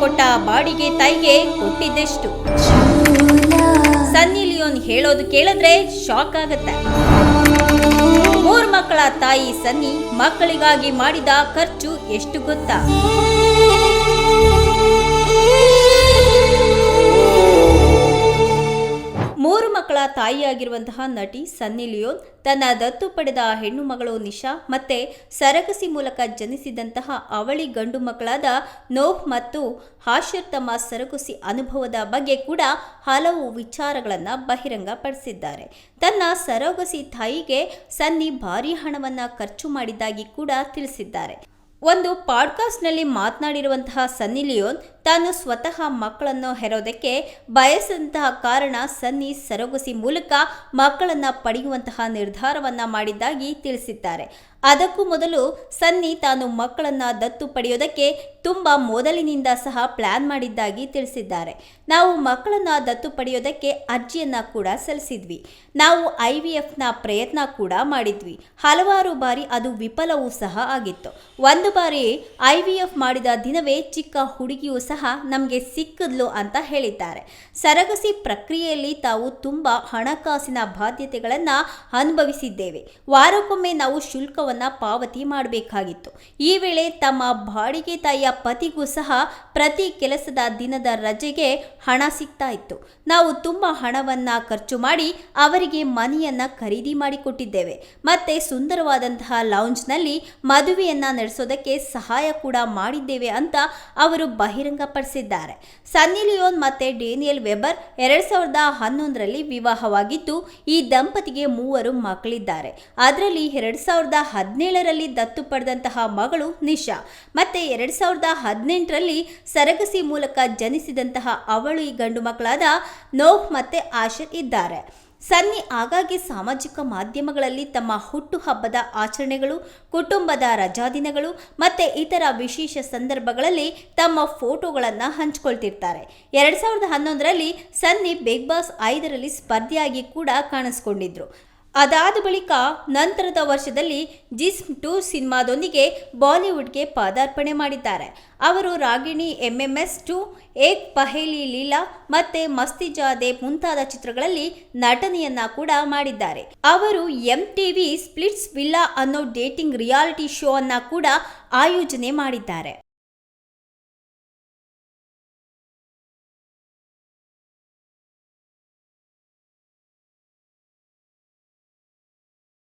ಕೊಟ್ಟ ಬಾಡಿಗೆ ತಾಯಿಗೆ ಕೊಟ್ಟಿದ್ದೆಷ್ಟು? ಸನ್ನಿ ಲಿಯೋನ್ ಹೇಳೋದು ಕೇಳಿದ್ರೆ ಶಾಕ್ ಆಗತ್ತೆ. ಮೂರು ಮಕ್ಕಳ ತಾಯಿ ಸನ್ನಿ ಮಕ್ಕಳಿಗಾಗಿ ಮಾಡಿದ ಖರ್ಚು ಎಷ್ಟು ಗೊತ್ತಾ? ಮಕ್ಕಳ ತಾಯಿಯಾಗಿರುವಂತಹ ನಟಿ ಸನ್ನಿ ಲಿಯೋನ್, ತನ್ನ ದತ್ತು ಪಡೆದ ಹೆಣ್ಣು ಮಗಳು ನಿಶಾ ಮತ್ತೆ ಸರಗಸಿ ಮೂಲಕ ಜನಿಸಿದಂತಹ ಅವಳಿ ಗಂಡು ಮಕ್ಕಳಾದ ನೋಹ್ ಮತ್ತು ಹಾಶರ್ ತಮ್ಮ ಸರಗಸಿ ಅನುಭವದ ಬಗ್ಗೆ ಕೂಡ ಹಲವು ವಿಚಾರಗಳನ್ನು ಬಹಿರಂಗಪಡಿಸಿದ್ದಾರೆ. ತನ್ನ ಸರೋಗಸಿ ತಾಯಿಗೆ ಸನ್ನಿ ಭಾರಿ ಹಣವನ್ನು ಖರ್ಚು ಮಾಡಿದ್ದಾಗಿ ಕೂಡ ತಿಳಿಸಿದ್ದಾರೆ. ಒಂದು ಪಾಡ್ಕಾಸ್ಟ್ನಲ್ಲಿ ಮಾತನಾಡಿರುವಂತಹ ಸನ್ನಿ ಲಿಯೋನ್ ತಾನು ಸ್ವತಃ ಮಕ್ಕಳನ್ನು ಹೆರೋದಕ್ಕೆ ಬಯಸಿದಂತಹ ಕಾರಣ ಸನ್ನಿ ಸರಗುಸಿ ಮೂಲಕ ಮಕ್ಕಳನ್ನು ಪಡೆಯುವಂತಹ ನಿರ್ಧಾರವನ್ನ ಮಾಡಿದ್ದಾಗಿ ತಿಳಿಸಿದ್ದಾರೆ. ಅದಕ್ಕೂ ಮೊದಲು ಸನ್ನಿ ತಾನು ಮಕ್ಕಳನ್ನ ದತ್ತು ಪಡೆಯೋದಕ್ಕೆ ತುಂಬ ಮೊದಲಿನಿಂದ ಸಹ ಪ್ಲಾನ್ ಮಾಡಿದ್ದಾಗಿ ತಿಳಿಸಿದ್ದಾರೆ. ನಾವು ಮಕ್ಕಳನ್ನ ದತ್ತು ಪಡೆಯೋದಕ್ಕೆ ಅರ್ಜಿಯನ್ನ ಕೂಡ ಸಲ್ಲಿಸಿದ್ವಿ. ನಾವು ಐ ವಿ ಎಫ್ನ ಪ್ರಯತ್ನ ಕೂಡ ಮಾಡಿದ್ವಿ. ಹಲವಾರು ಬಾರಿ ಅದು ವಿಫಲವೂ ಸಹ ಆಗಿತ್ತು. ಒಂದು ಬಾರಿ ಐ ವಿ ಎಫ್ ಮಾಡಿದ ದಿನವೇ ಚಿಕ್ಕ ಹುಡುಗಿಯೂ ಸಹ ನಮಗೆ ಸಿಕ್ಕಿದ್ಲು ಅಂತ ಹೇಳಿದ್ದಾರೆ. ಸರಗಸಿ ಪ್ರಕ್ರಿಯೆಯಲ್ಲಿ ತಾವು ತುಂಬ ಹಣಕಾಸಿನ ಬಾಧ್ಯತೆಗಳನ್ನು ಅನುಭವಿಸಿದ್ದೇವೆ. ವಾರಕ್ಕೊಮ್ಮೆ ನಾವು ಶುಲ್ಕವನ್ನ ಪಾವತಿ ಮಾಡಬೇಕಾಗಿತ್ತು. ಈ ವೇಳೆ ತಮ್ಮ ಬಾಡಿಗೆ ತಾಯಿಯ ಪತಿಗೂ ಸಹ ಪ್ರತಿ ಕೆಲಸದ ದಿನದ ರಜೆಗೆ ಹಣ ಸಿಗ್ತಾ ಇತ್ತು. ನಾವು ತುಂಬ ಹಣವನ್ನ ಖರ್ಚು ಮಾಡಿ ಅವರಿಗೆ ಮನೆಯನ್ನು ಖರೀದಿ ಮಾಡಿಕೊಟ್ಟಿದ್ದೇವೆ. ಮತ್ತೆ ಸುಂದರವಾದಂತಹ ಲಾಂಜ್ನಲ್ಲಿ ಮದುವೆಯನ್ನು ನಡೆಸೋದಕ್ಕೆ ಸಹಾಯ ಕೂಡ ಮಾಡಿದ್ದೇವೆ ಅಂತ ಅವರು ಬಹಿರಂಗಪಡಿಸಿದ್ದಾರೆ ಸನ್ನಿ ಲಿಯೋನ್ ಮತ್ತೆ ಡೇನಿಯಲ್ ವೆಬರ್ ಎರಡ್ ಸಾವಿರದ ಹನ್ನೊಂದರಲ್ಲಿ ವಿವಾಹವಾಗಿದ್ದು, ಈ ದಂಪತಿಗೆ ಮೂವರು ಮಕ್ಕಳಿದ್ದಾರೆ. ಅದರಲ್ಲಿ ಎರಡ್ ಸಾವಿರದ ಹದಿನೇಳರಲ್ಲಿ ದತ್ತು ಪಡೆದಂತಹ ಮಗಳು ನಿಶಾ. ಮತ್ತೆ ಎರಡ್ ಸಾವಿರದ ಹದಿನೆಂಟರಲ್ಲಿ ಸರಗಸಿ ಮೂಲಕ ಜನಿಸಿದಂತಹ ಅವಳು ಈ ಗಂಡು ಮಕ್ಕಳಾದ ನೋಹ್ ಮತ್ತೆ ಆಶರ್ ಇದ್ದಾರೆ. ಸನ್ನಿ ಆಗಾಗ್ಗೆ ಸಾಮಾಜಿಕ ಮಾಧ್ಯಮಗಳಲ್ಲಿ ತಮ್ಮ ಹುಟ್ಟುಹಬ್ಬದ ಆಚರಣೆಗಳು, ಕುಟುಂಬದ ರಜಾದಿನಗಳು ಮತ್ತೆ ಇತರ ವಿಶೇಷ ಸಂದರ್ಭಗಳಲ್ಲಿ ತಮ್ಮ ಫೋಟೋಗಳನ್ನು ಹಂಚಿಕೊಳ್ತಿರ್ತಾರೆ. ಎರಡು ಸಾವಿರದ ಹನ್ನೊಂದರಲ್ಲಿ ಸನ್ನಿ ಬಿಗ್ ಬಾಸ್ ಐದರಲ್ಲಿ ಸ್ಪರ್ಧಿಯಾಗಿ ಕೂಡ ಕಾಣಿಸ್ಕೊಂಡಿದ್ರು. ಅದಾದ ಬಳಿಕ ನಂತರದ ವರ್ಷದಲ್ಲಿ ಜಿಸ್ಮ್ ಟು ಸಿನಿಮಾದೊಂದಿಗೆ ಬಾಲಿವುಡ್ಗೆ ಪಾದಾರ್ಪಣೆ ಮಾಡಿದ್ದಾರೆ. ಅವರು ರಾಗಿಣಿ, ಎಂಎಂಎಸ್ ಟು, ಏಕ್ ಪಹೇಲಿ ಲೀಲಾ ಮತ್ತೆ ಮಸ್ತಿ ಜಾದೆ ಮುಂತಾದ ಚಿತ್ರಗಳಲ್ಲಿ ನಟನೆಯನ್ನ ಕೂಡ ಮಾಡಿದ್ದಾರೆ. ಅವರು ಎಂ ಟಿವಿ ಸ್ಪ್ಲಿಟ್ಸ್ ವಿಲ್ಲಾ ಅನ್ನೋ ಡೇಟಿಂಗ್ ರಿಯಾಲಿಟಿ ಶೋ ಅನ್ನ ಕೂಡ ಆಯೋಜನೆ ಮಾಡಿದ್ದಾರೆ.